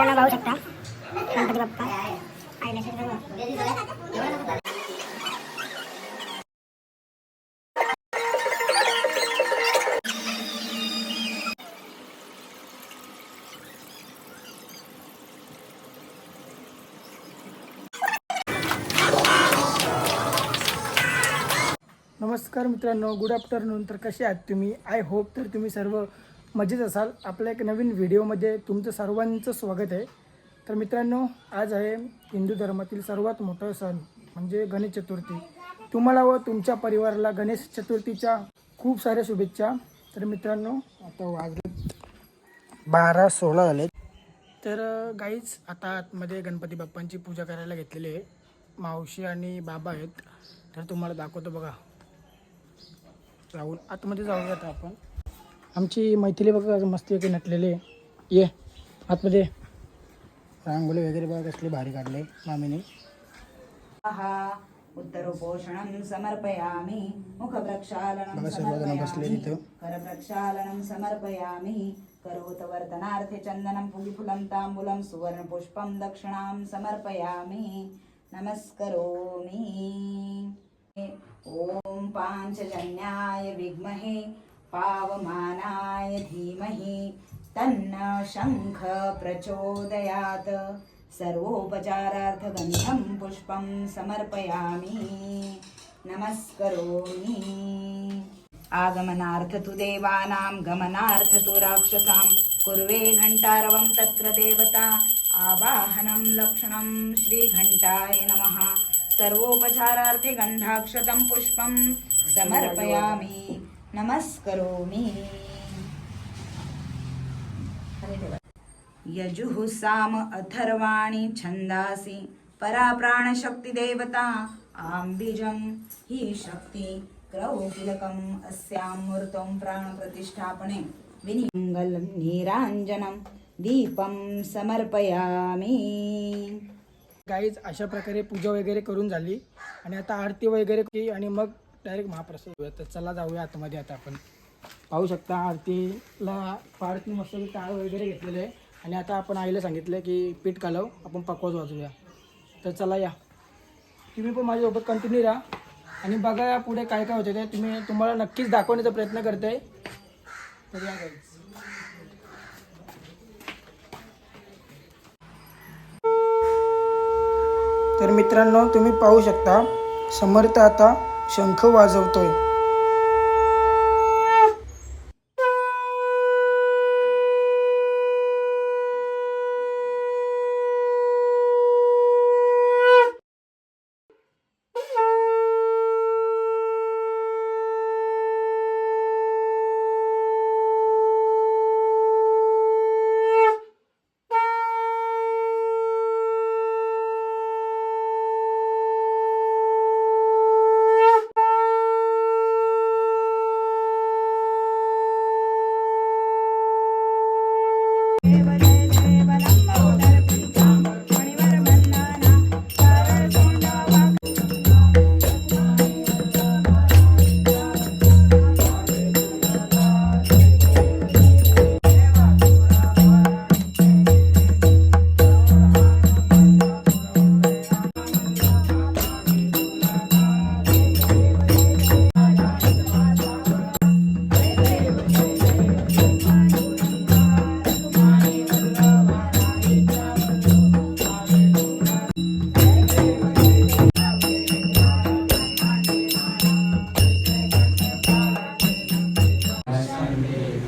मित्रांनो पाहू शकता. गणपती बाप्पा. आईला नमस्कार मित्रांनो गुड आफ्टरनून तर कसे आहात तुम्ही? आय होप तर तुम्ही सर्व मजेत असाल. आपल्या एक नवीन व्हिडिओमध्ये तुमचं सर्वांचं स्वागत आहे. तर मित्रांनो आज आहे हिंदू धर्मातील सर्वात मोठा सण म्हणजे गणेश चतुर्थी. तुम्हाला व तुमच्या परिवाराला गणेश चतुर्थीच्या खूप साऱ्या शुभेच्छा. तर मित्रांनो आता वाजले बारा सोळा झाले. तर गाईच आता आतमध्ये गणपती बाप्पांची पूजा करायला घेतलेली आहे. मावशी आणि बाबा आहेत. तर तुम्हाला दाखवतो बघा. जाऊन आतमध्ये जाऊया आता आपण. आमची मैथिली बघा मस्ती वगैरे नटलेली. ये आतमध्ये. रांगोळी वगैरे बघा कसली भारी काढले मामीने. उत्तरोपोषणं समर्पयामि मुखप्रक्षालनं समर्पयामि करप्रक्षालनं समर्पयामि करोतवर्तनार्थे चन्दनं पुलिफुलं ताम्बूलं सुवर्णपुष्पं दक्षिणां समर्पयामि नमस्करोमि. ॐ पाञ्चजन्याय विद्महे पावमानाय धीमहि तन्न शङ्ख प्रचोदयात्। सर्वोपचारार्थगन्धं पुष्पं समर्पयामि। नमस्करोमि। आगमनार्थ तु देवानां गमनार्थ तु राक्षसां कुर्वे घण्टारवं तत्र देवता आवाहनं लक्षणं श्रीघण्टाय नमः। सर्वोपचारार्थे गन्धाक्षतं पुष्पं समर्पयामि। नमस्करोमि। यजुः साम अथर्वाणि छन्दासि परा प्राणशक्तिदेवता आम्बिजं हि शक्ति क्रौकिलकम् अस्यां मूर्तं प्राणप्रतिष्ठापने। विनिमङ्गलं नीराञ्जनं दीपं समर्पयामि। गाईज अशा प्रकारे पूजा वगैरे करून झाली. आणि आता आरती वगैरे केली आणि मग डायरेक्ट महाप्रसाद होऊया. तर चला जाऊया आतमध्ये आता आपण. पाहू शकता आरतीला आरती मस्त टाळ वगैरे घेतलेलं आहे. आणि आता आपण आईला सांगितलं की पीठ कालव आपण पकवाज वाजवूया. तर चला या. तुम्ही पण माझ्यासोबत कंटिन्यू राहा. आणि बघा या पुढे काय काय होते ते. तुम्ही तुम्हाला नक्कीच दाखवण्याचा प्रयत्न करते. तर या गाईज तर मित्रांनो तुम्ही पाहू शकता समर्थ आता शंख वाजवतोय.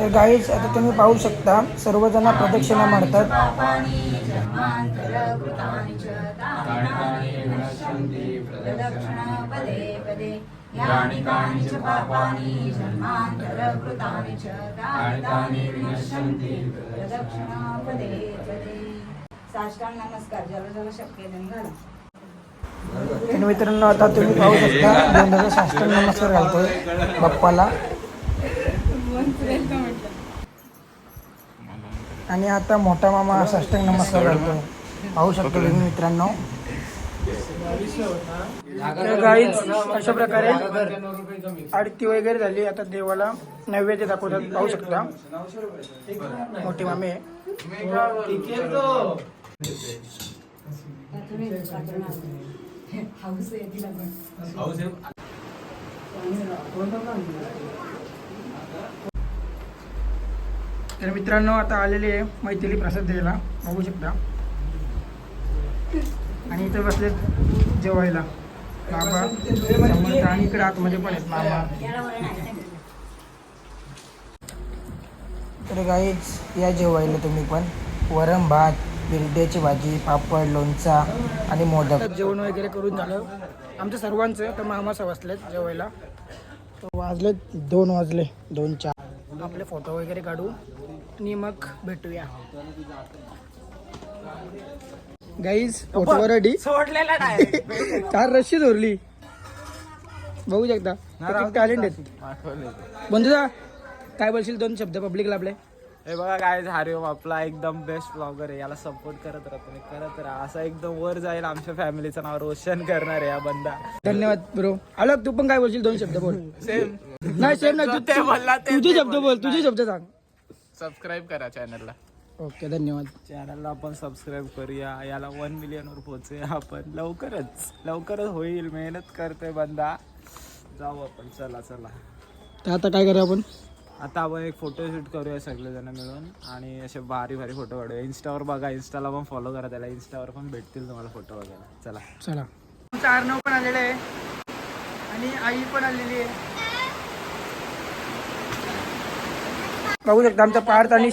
तर गाईज आता तुम्ही पाहू शकता सर्वजण प्रदक्षिणा मारतात. साष्टांग नमस्कार ज्याला ज्याला शक्य घाला तर मित्रांनो आता तुम्ही पाहू शकता दोन साष्टांग नमस्कार घालतोय बाप्पाला. आणि आता मोठा मामा साष्टांग नमस्कार घालतोय पाहू शकतो तुम्ही मित्रांनो. तर गाईच अशा प्रकारे आरती वगैरे झाली. आता देवाला नैवेद्य दाखवतात. पाहू शकता. मोठी मामी. आहे हाऊस आहे तिला पण तर मित्रांनो आता आलेले आहे मैथिली प्रसाद द्यायला बघू शकता. आणि इथे बसलेत जेवायला. बाबा आणि इकडे आतमध्ये पण आहेत मामा. तर गाईच या जेवायला तुम्ही पण. वरण भात बिरड्याची भाजी पापड लोणचा आणि मोदक. जेवण वगैरे करून झालं. आमच्या सर्वांचं तर मामा वाजलेत जेवायला. वाजलेत दोन वाजले दोन चार. आपले फोटो वगैरे काढू. आणि मग भेटूया गाईज रेडी सोडलेला चार रशी धरली. बघू शकता. टॅलेंट आहेत. बंधुदा काय बोलशील दोन शब्द पब्लिकला आपले? हे बघा काय हरिओम आपला एकदम बेस्ट ब्लॉगर आहे. याला सपोर्ट करत राहतो करत राहा. असा एकदम वर जाईल आमच्या फॅमिलीचं नाव रोशन करणार आहे या बंदा. धन्यवाद ब्रो आलो तू पण काय बोलशील? दोन शब्द बोल. सेम नाही सेम नाही तू- ते बोलला तुझे शब्द बोल तुझे शब्द सांग. सबस्क्राईब करा चॅनलला ओके धन्यवाद. चॅनलला आपण सबस्क्राईब करूया. याला वन मिलियन वर पोहोचूया आपण. लवकरच लवकरच होईल. मेहनत करतोय बंदा. जाऊ आपण. चला चला. तर आता काय करू आपण? आता आपण एक फोटो शूट करूया सगळेजण मिळून. आणि असे भारी भारी फोटो काढूया. इन्स्टावर बघा. इन्स्टाला पण फॉलो करा त्याला. इन्स्टावर पण भेटतील तुम्हाला फोटो वगैरे. चला. चला. आमचं अर्णव पण आलेलं आहे. आणि आई पण आलेली आहे. बघू शकता. आमचा पार्थ आणि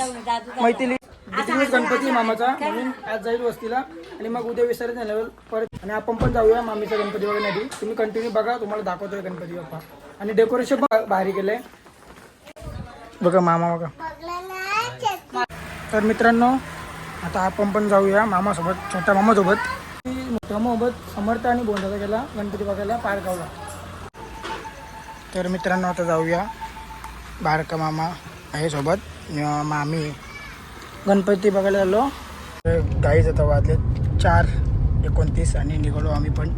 मैथिली मैथिली गणपती मामाचा. म्हणून आज जाईल वस्तीला. आणि मग उद्या विसर्जन झाल्यावर परत आणि आपण पण जाऊया मामीचा गणपती वगैरे तुम्ही कंटिन्यू बघा तुम्हाला दाखवतोय गणपती बाप्पा. आणि डेकोरेशन भारी केलंय. बघा मामा बघा. तर मित्रांनो आता आपण पण जाऊया मामासोबत छोट्या मामासोबत. मोठ्या मामासोबत समर्थ आणि बोंडाचा गेला गणपती बघायला पारगावला. तर मित्रांनो आता जाऊया बारका मामा. आहे सोबत. मामी गणपती बघायला आलो. गाईच आता वाजले चार एकोणतीस आणि निघालो आम्ही पण.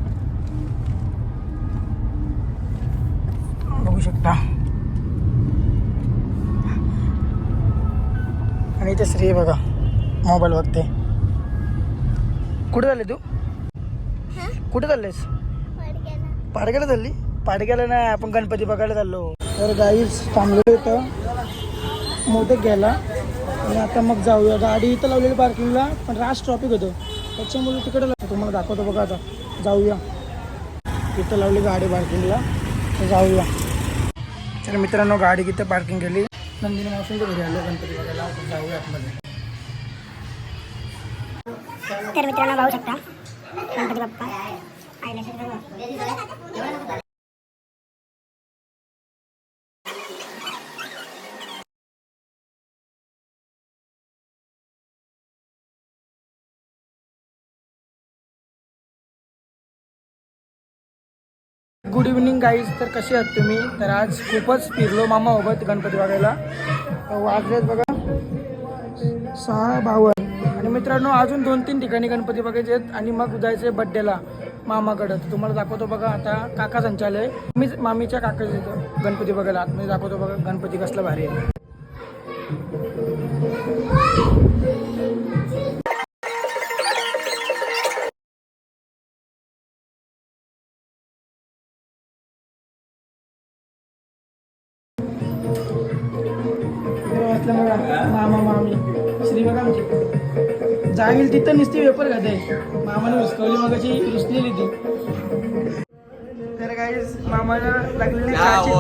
बघू शकता. आणि इथे श्री बघा मोबाईल बघते. कुठे चालले तू? कुठे चाललेस? पाडग्याला. चालली? पाडग्याला नाही आपण गणपती बघायला चाललो. तर गाईच थांबलो होतं मोदक घ्यायला आणि आता मग जाऊया. गाडी इथं लावलेली पार्किंगला पण रास ट्रॉफिक होतं. त्याच्यामुळे तिकडे लागतो तुम्हाला दाखवतो बघा आता. जाऊया. इथं लावली गाडी पार्किंगला जाऊया. तर मित्रांनो गाडी किती पार्किंग केली. नंदिनी मावशींच्या घरी आलो. गणपती बघायला जाऊया आतमध्ये. तर मित्रांनो पाहू शकता. Ganpati Bappa. Good evening guys तर कसे आहात तुम्ही? तर आज खूपच फिरलो मामा होत गणपती बघायला. वाजलेत बघा सहा बावन. आणि मित्रांनो अजून दोन तीन ठिकाणी गणपती बघायचे आहेत आणि मग जायचे बड्डेला मामाकडं. तुम्हाला दाखवतो बघा आता काका संचालय. मी मामीच्या काकाच येतो गणपती बघायला. आतमध्ये दाखवतो बघा गणपती कसला भारी आहे. वाचलं बघा. मामा मामी. श्री बघा आमची. जाईल तिथं नुसती पेपर खाते. मामाने हुसकवली मग अशी रुसलेली ती. तर काही मामाला लागलेली चहाची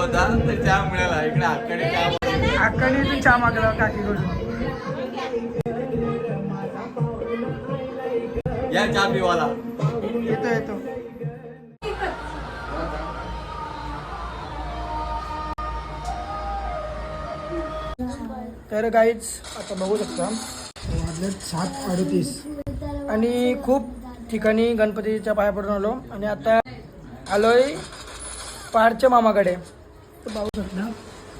अक्काने तू चहा मागला काकीकडून या चहा पिवाला. येतो येतो. तर काहीच आता बघू शकता. सात अडतीस. आणि खूप ठिकाणी गणपतीच्या पाया पडून आलो. आणि आता आलोय पारच्या मामाकडे. तर पाहू शकता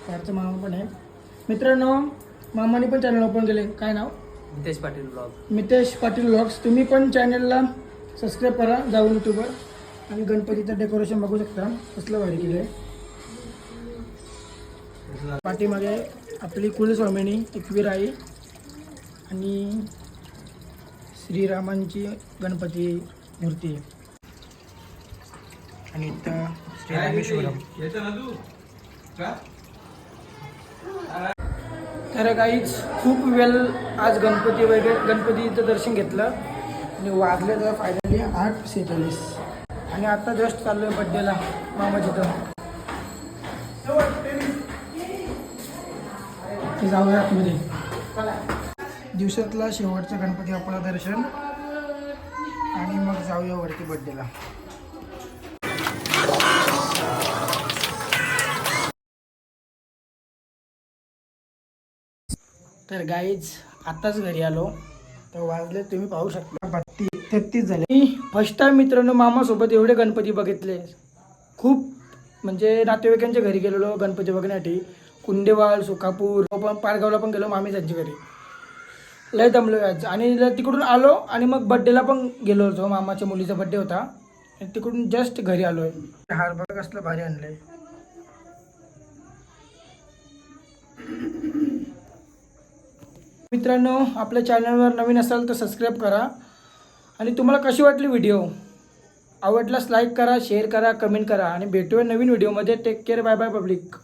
पारच्या मामा पण आहे मित्रांनो मामाने पण चॅनल ओपन केले काय नाव? नितेश पाटील ब्लॉग मितेश पाटील व्लॉग्स तुम्ही पण चॅनलला सबस्क्राईब करा जाऊन यूट्यूबवर आणि गणपतीचं डेकोरेशन बघू शकता. कसलं भारी केलं आहे पाठीमागे आपली कुलस्वामिनी एकवीराई आणि श्रीरामांची गणपती मूर्ती. आणि इथं तर काहीच खूप वेळ आज गणपती वगैरे गणपतीचं दर्शन घेतलं. आणि वाजले तर फायनली आठ सेहेचाळीस. आणि आता जस्ट चाललो आहे बड्डेला मामाच्या इथं. जाऊया आतमध्ये. दिवसातला शेवटचा गणपती बाप्पाला दर्शन. आणि मग जाऊया वरती बड्डेला तर गाईज आताच घरी आलो. तर वाजले तुम्ही पाहू शकता. बत्तीस तेहतीस झाले. मी फर्स्ट टाइम मित्रांनो मामासोबत एवढे गणपती बघितले. खूप म्हणजे नातेवाईकांच्या घरी गेलेलो गणपती बघण्यासाठी. कुंडेवाल सुखापूर पण पारगावला पण गेलो मामी त्यांच्या घरी. लय दमलो आज आणि तिकडून आलो आणि मग बड्डेला पण गेलो होतो. मामाच्या मुलीचा बड्डे होता. तिकडून जस्ट घरी आलो आहे हार बघ कसलं भारी आणलंय. मित्रांनो आपल्या चॅनलवर नवीन असाल तर सबस्क्राईब करा. आणि तुम्हाला कशी वाटली व्हिडिओ आवडल्यास लाईक करा शेअर करा कमेंट करा. आणि भेटूया नवीन व्हिडिओमध्ये take care bye bye public